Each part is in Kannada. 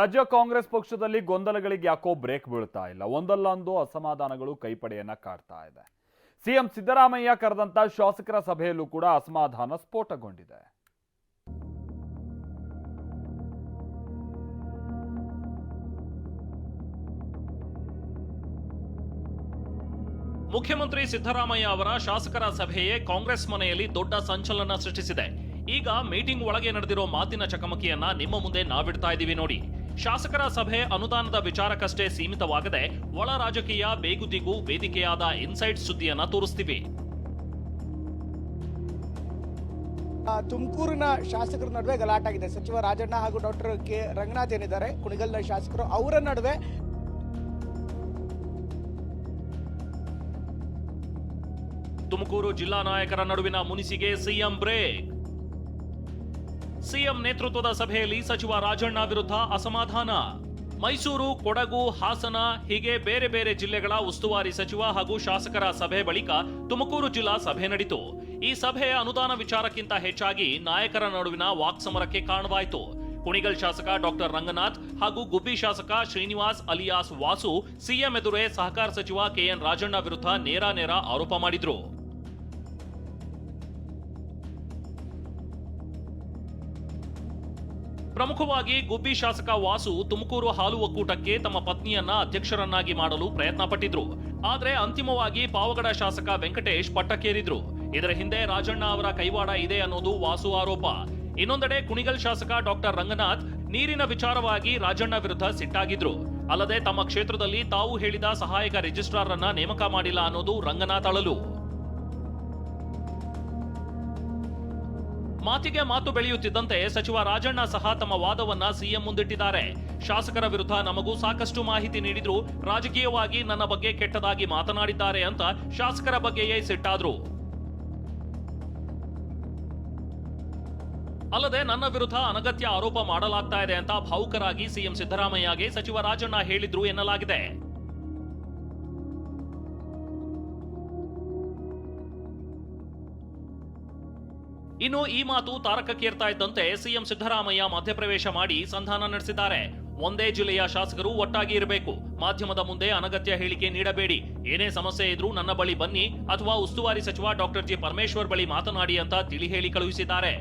ರಾಜ್ಯ ಕಾಂಗ್ರೆಸ್ ಪಕ್ಷದಲ್ಲಿ ಗೊಂದಲಗಳಿಗೆ ಯಾಕೋ ಬ್ರೇಕ್ ಬೀಳ್ತಾ ಇಲ್ಲ. ಒಂದಲ್ಲ ಒಂದು ಅಸಮಾಧಾನಗಳು ಕೈಪಡೆಯನ್ನ ಕಾಡ್ತಾ ಇದೆ. ಸಿಎಂ ಸಿದ್ದರಾಮಯ್ಯ ಕರೆದಂತ ಶಾಸಕರ ಸಭೆಯಲ್ಲೂ ಕೂಡ ಅಸಮಾಧಾನ ಸ್ಫೋಟಗೊಂಡಿದೆ. ಮುಖ್ಯಮಂತ್ರಿ ಸಿದ್ದರಾಮಯ್ಯ ಅವರ ಶಾಸಕರ ಸಭೆಯೇ ಕಾಂಗ್ರೆಸ್ ಮನೆಯಲ್ಲಿ ದೊಡ್ಡ ಸಂಚಲನ ಸೃಷ್ಟಿಸಿದೆ. ಈಗ ಮೀಟಿಂಗ್ ಒಳಗೆ ನಡೆದಿರೋ ಮಾತಿನ ಚಕಮಕಿಯನ್ನ ನಿಮ್ಮ ಮುಂದೆ ನಾವಿಡ್ತಾ ಇದ್ದೀವಿ ನೋಡಿ. ಶಾಸಕರ ಸಭೆ ಅನುದಾನದ ವಿಚಾರಕ್ಕಷ್ಟೇ ಸೀಮಿತವಾಗದೆ ಒಳ ರಾಜಕೀಯ ಬೇಗುದಿಗೂ ವೇದಿಕೆಯಾದ ಇನ್ಸೈಟ್ ಸುದ್ದಿಯನ್ನ ತೋರಿಸ್ತೀವಿ. ತುಮಕೂರಿನ ಶಾಸಕರ ನಡುವೆ ಗಲಾಟಾಗಿದೆ. ಸಚಿವ ರಾಜಣ್ಣ ಹಾಗೂ ಡಾಕ್ಟರ್ ಕೆ ರಂಗನಾಥ್ ಏನಿದ್ದಾರೆ? ಕುಣಿಗಲ್ನ ಶಾಸಕರು ಅವರ ನಡುವೆ ತುಮಕೂರು ಜಿಲ್ಲಾ ನಾಯಕರ ನಡುವಿನ ಮುನಿಸಿಗೆ ಸಿಎಂ ಬ್ರೇಕ್. ಸಿಎಂ ನೇತೃತ್ವದ ಸಭೆಯಲ್ಲಿ ಸಚಿವ ರಾಜಣ್ಣ ವಿರುದ್ಧ ಅಸಮಾಧಾನ. ಮೈಸೂರು, ಕೊಡಗು, ಹಾಸನ, ಹೀಗೆ ಬೇರೆ ಬೇರೆ ಜಿಲ್ಲೆಗಳ ಉಸ್ತುವಾರಿ ಸಚಿವ ಹಾಗೂ ಶಾಸಕರ ಸಭೆ ಬಳಿಕ ತುಮಕೂರು ಜಿಲ್ಲಾ ಸಭೆ ನಡೆಯಿತು ಈ ಸಭೆಯ ಅನುದಾನ ವಿಚಾರಕ್ಕಿಂತ ಹೆಚ್ಚಾಗಿ ನಾಯಕರ ನಡುವಿನ ವಾಕ್ಸಮರಕ್ಕೆ ಕಾರಣವಾಯಿತು. ಕುಣಿಗಲ್ ಶಾಸಕ ಡಾಕ್ಟರ್ ರಂಗನಾಥ್ ಹಾಗೂ ಗುಬ್ಬಿ ಶಾಸಕ ಶ್ರೀನಿವಾಸ್ ಅಲಿಯಾಸ್ ವಾಸು, ಸಿಎಂ ಎದುರೇ ಸಹಕಾರ ಸಚಿವ ಕೆಎನ್ ರಾಜಣ್ಣ ವಿರುದ್ಧ ನೇರ ನೇರ ಆರೋಪ ಮಾಡಿದ್ರು. ಪ್ರಮುಖವಾಗಿ ಗುಬ್ಬಿ ಶಾಸಕ ವಾಸು ತುಮಕೂರು ಹಾಲು ಒಕ್ಕೂಟಕ್ಕೆ ತಮ್ಮ ಪತ್ನಿಯನ್ನ ಅಧ್ಯಕ್ಷರನ್ನಾಗಿ ಮಾಡಲು ಪ್ರಯತ್ನ ಪಟ್ಟಿದ್ರು ಆದ್ರೆ ಅಂತಿಮವಾಗಿ ಪಾವಗಡ ಶಾಸಕ ವೆಂಕಟೇಶ್ ಪಟ್ಟಕ್ಕೇರಿದ್ರು. ಇದರ ಹಿಂದೆ ರಾಜಣ್ಣ ಅವರ ಕೈವಾಡ ಇದೆ ಅನ್ನೋದು ವಾಸು ಆರೋಪ. ಇನ್ನೊಂದೆಡೆ ಕುಣಿಗಲ್ ಶಾಸಕ ಡಾಕ್ಟರ್ ರಂಗನಾಥ್ ನೀರಿನ ವಿಚಾರವಾಗಿ ರಾಜಣ್ಣ ವಿರುದ್ಧ ಸಿಟ್ಟಾಗಿದ್ರು. ಅಲ್ಲದೆ ತಮ್ಮ ಕ್ಷೇತ್ರದಲ್ಲಿ ತಾವು ಹೇಳಿದ ಸಹಾಯಕ ರಿಜಿಸ್ಟ್ರಾರ್ ಅನ್ನ ನೇಮಕ ಮಾಡಿಲ್ಲ ಅನ್ನೋದು ರಂಗನಾಥ್ ಅಳಲು. ಮಾತಿಗೆ ಮಾತು ಬೆಳೆಯುತ್ತಿದ್ದಂತೆ ಸಚಿವ ರಾಜಣ್ಣ ಸಹ ತಮ್ಮ ವಾದವನ್ನ ಸಿಎಂ ಮುಂದಿಟ್ಟಿದ್ದಾರೆ. ಶಾಸಕರ ವಿರುದ್ಧ ನಮಗೂ ಸಾಕಷ್ಟು ಮಾಹಿತಿ ನೀಡಿದ್ರು. ರಾಜಕೀಯವಾಗಿ ನನ್ನ ಬಗ್ಗೆ ಕೆಟ್ಟದಾಗಿ ಮಾತನಾಡಿದ್ದಾರೆ ಅಂತ ಶಾಸಕರ ಬಗ್ಗೆಯೇ ಸಿಟ್ಟಾದ್ರು. ಅಲ್ಲದೆ ನನ್ನ ವಿರುದ್ಧ ಅನಗತ್ಯ ಆರೋಪ ಮಾಡಲಾಗ್ತಾ ಇದೆ ಅಂತ ಭಾವುಕರಾಗಿ ಸಿಎಂ ಸಿದ್ದರಾಮಯ್ಯಗೆ ಸಚಿವ ರಾಜಣ್ಣ ಹೇಳಿದ್ರು ಎನ್ನಲಾಗಿದೆ. ಇನ್ನು ಈ ಮಾತು ತಾರಕಕ್ಕೇರ್ತಾ ಇದ್ದಂತೆ ಸಿಎಂ ಸಿದ್ದರಾಮಯ್ಯ ಮಧ್ಯಪ್ರವೇಶ ಮಾಡಿ ಸಂಧಾನ ನಡೆಸಿದ್ದಾರೆ. ಒಂದೇ ಜಿಲ್ಲೆಯ ಶಾಸಕರು ಒಟ್ಟಾಗಿ ಇರಬೇಕು. ಮಾಧ್ಯಮದ ಮುಂದೆ ಅನಗತ್ಯ ಹೇಳಿಕೆ ನೀಡಬೇಡಿ. ಏನೇ ಸಮಸ್ಯೆ ಇದ್ರೂ ನನ್ನ ಬಳಿ ಬನ್ನಿ ಅಥವಾ ಉಸ್ತುವಾರಿ ಸಚಿವ ಡಾಕ್ಟರ್ ಜಿ ಪರಮೇಶ್ವರ್ ಬಳಿ ಮಾತನಾಡಿ ಅಂತ ತಿಳಿ ಹೇಳಿ ಕಳುಹಿಸಿದ್ದಾರೆ.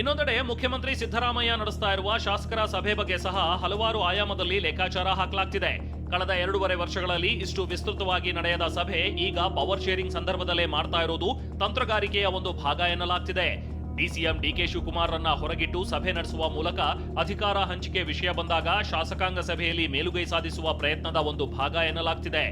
ಇನ್ನೊಂದೆಡೆ ಮುಖ್ಯಮಂತ್ರಿ ಸಿದ್ದರಾಮಯ್ಯ ನಡೆಸ್ತಾ ಇರುವ ಶಾಸಕರ ಸಭೆ ಬಗ್ಗೆ ಸಹ ಹಲವಾರು ಆಯಾಮದಲ್ಲಿ ಲೆಕ್ಕಾಚಾರ ಹಾಕಲಾಗ್ತಿದೆ. ಕಳೆದ ಎರಡೂವರೆ ವರ್ಷಗಳಲ್ಲಿ ಇಷ್ಟು ವಿಸ್ತೃತವಾಗಿ ನಡೆಯದ ಸಭೆ ಈಗ ಪವರ್ ಶೇರಿಂಗ್ ಸಂದರ್ಭದಲ್ಲೇ ಮಾಡ್ತಾ ಇರೋದು ತಂತ್ರಗಾರಿಕೆಯ ಒಂದು ಭಾಗ ಎನ್ನಲಾಗ್ತಿದೆ. ಡಿಸಿಎಂ ಡಿಕೆ ಶಿವಕುಮಾರ್ರನ್ನ ಹೊರಗಿಟ್ಟು ಸಭೆ ನಡೆಸುವ ಮೂಲಕ ಅಧಿಕಾರ ಹಂಚಿಕೆ ವಿಷಯ ಬಂದಾಗ ಶಾಸಕಾಂಗ ಸಭೆಯಲ್ಲಿ ಮೇಲುಗೈ ಸಾಧಿಸುವ ಪ್ರಯತ್ನದ ಒಂದು ಭಾಗ ಎನ್ನಲಾಗ್ತಿದೆ.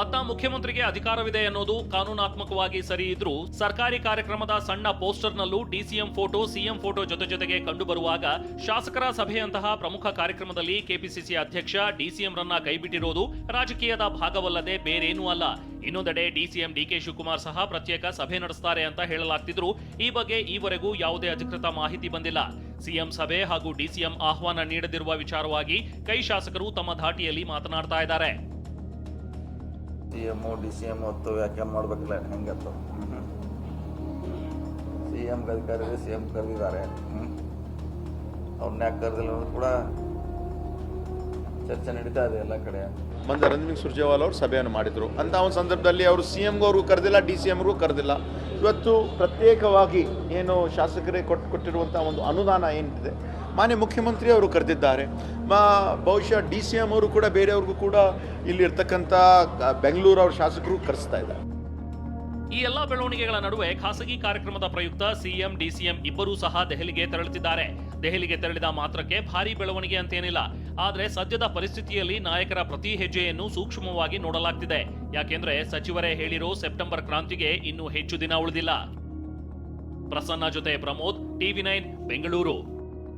ಅತ್ತ ಮುಖ್ಯಮಂತ್ರಿಗೆ ಅಧಿಕಾರವಿದೆ ಅನ್ನೋದು ಕಾನೂನಾತ್ಮಕವಾಗಿ ಸರಿ ಇದ್ರೂ ಸರ್ಕಾರಿ ಕಾರ್ಯಕ್ರಮದ ಸಣ್ಣ ಪೋಸ್ಟರ್ನಲ್ಲೂ ಡಿಸಿಎಂ ಫೋಟೋ, ಸಿಎಂ ಫೋಟೋ ಜೊತೆ ಜೊತೆಗೆ ಕಂಡುಬರುವಾಗ ಶಾಸಕರ ಸಭೆಯಂತಹ ಪ್ರಮುಖ ಕಾರ್ಯಕ್ರಮದಲ್ಲಿ ಕೆಪಿಸಿಸಿ ಅಧ್ಯಕ್ಷ ಡಿಸಿಎಂರನ್ನ ಕೈಬಿಟ್ಟಿರೋದು ರಾಜಕೀಯದ ಭಾಗವಲ್ಲದೆ ಬೇರೇನೂ ಅಲ್ಲ. ಇನ್ನೊಂದೆಡೆ ಡಿಸಿಎಂ ಡಿಕೆ ಶಿವಕುಮಾರ್ ಸಹ ಪ್ರತ್ಯೇಕ ಸಭೆ ನಡೆಸ್ತಾರೆ ಅಂತ ಹೇಳಲಾಗ್ತಿದ್ರು. ಈ ಬಗ್ಗೆ ಈವರೆಗೂ ಯಾವುದೇ ಅಧಿಕೃತ ಮಾಹಿತಿ ಬಂದಿಲ್ಲ. ಸಿಎಂ ಸಭೆ ಹಾಗೂ ಡಿಸಿಎಂ ಆಹ್ವಾನ ನೀಡದಿರುವ ವಿಚಾರವಾಗಿ ಕೈ ಶಾಸಕರು ತಮ್ಮ ಧಾಟಿಯಲ್ಲಿ ಮಾತನಾಡ್ತಾ ಇದ್ದಾರೆ. C M D C M ಹೊತ್ತು ವ್ಯಾಖ್ಯಾನ ಹೆಂಗೆ ಹೆಂಗತ್ತು ಸಿ ಎಂ ಕರೆದಿದ್ದಾರೆ ಸಿ ಎಂ ಕರೆದಿದ್ದಾರೆ. ಅವ್ರನ್ನ ಯಾಕೆ ಕರೆದಿಲ್ಲ ಅನ್ನೋದು ಕೂಡ ಚರ್ಚೆ ನಡೀತಾ ಇದೆ ಎಲ್ಲ ಕಡೆ. ಮಂದ ರಂಜನ್ ಸುರ್ಜೇವಾಲ್ ಅವರು ಸಭೆಯನ್ನು ಮಾಡಿದರು. ಅಂತ ಒಂದು ಸಂದರ್ಭದಲ್ಲಿ ಅವರು ಸಿ ಎಂಗೂ ಅವ್ರಿಗೂ ಕರೆದಿಲ್ಲ ಡಿ ಸಿ ಎಂಗೂ ಕರೆದಿಲ್ಲ. ಇವತ್ತು ಪ್ರತ್ಯೇಕವಾಗಿ ಏನು ಶಾಸಕರೇ ಕೊಟ್ಟು ಕೊಟ್ಟಿರುವಂಥ ಒಂದು ಅನುದಾನ ಏನಿದೆ ಮಾನ್ಯ ಮುಖ್ಯಮಂತ್ರಿ ಅವರು ಕರೆದಿದ್ದಾರೆ. ಮಾ ಬಹುಶಃ ಡಿ ಸಿ ಎಂ ಅವರು ಕೂಡ ಬೇರೆಯವ್ರಿಗೂ ಕೂಡ ಇಲ್ಲಿರ್ತಕ್ಕಂಥ ಬೆಂಗಳೂರು ಅವ್ರ ಶಾಸಕರು ಕರೆಸ್ತಾ ಇದ್ದಾರೆ. ಈ ಎಲ್ಲಾ ಬೆಳವಣಿಗೆಗಳ ನಡುವೆ ಖಾಸಗಿ ಕಾರ್ಯಕ್ರಮದ ಪ್ರಯುಕ್ತ ಸಿಎಂ ಡಿಸಿಎಂ ಇಬ್ಬರೂ ಸಹ ದೆಹಲಿಗೆ ತೆರಳುತ್ತಿದ್ದಾರೆ. ದೆಹಲಿಗೆ ತೆರಳಿದ ಮಾತ್ರಕ್ಕೆ ಭಾರಿ ಬೆಳವಣಿಗೆ ಅಂತೇನಿಲ್ಲ. ಆದ್ರೆ ಸದ್ಯದ ಪರಿಸ್ಥಿತಿಯಲ್ಲಿ ನಾಯಕರ ಪ್ರತಿ ಹೆಜ್ಜೆಯನ್ನು ಸೂಕ್ಷ್ಮವಾಗಿ ನೋಡಲಾಗ್ತಿದೆ. ಯಾಕೆಂದ್ರೆ ಸಚಿವರೇ ಹೇಳಿರೋ ಸೆಪ್ಟೆಂಬರ್ ಕ್ರಾಂತಿಗೆ ಇನ್ನೂ ಹೆಚ್ಚು ದಿನ ಉಳಿದಿಲ್ಲ. ಪ್ರಸನ್ನ ಜೊತೆ ಪ್ರಮೋದ್, ಟಿವಿ ನೈನ್, ಬೆಂಗಳೂರು.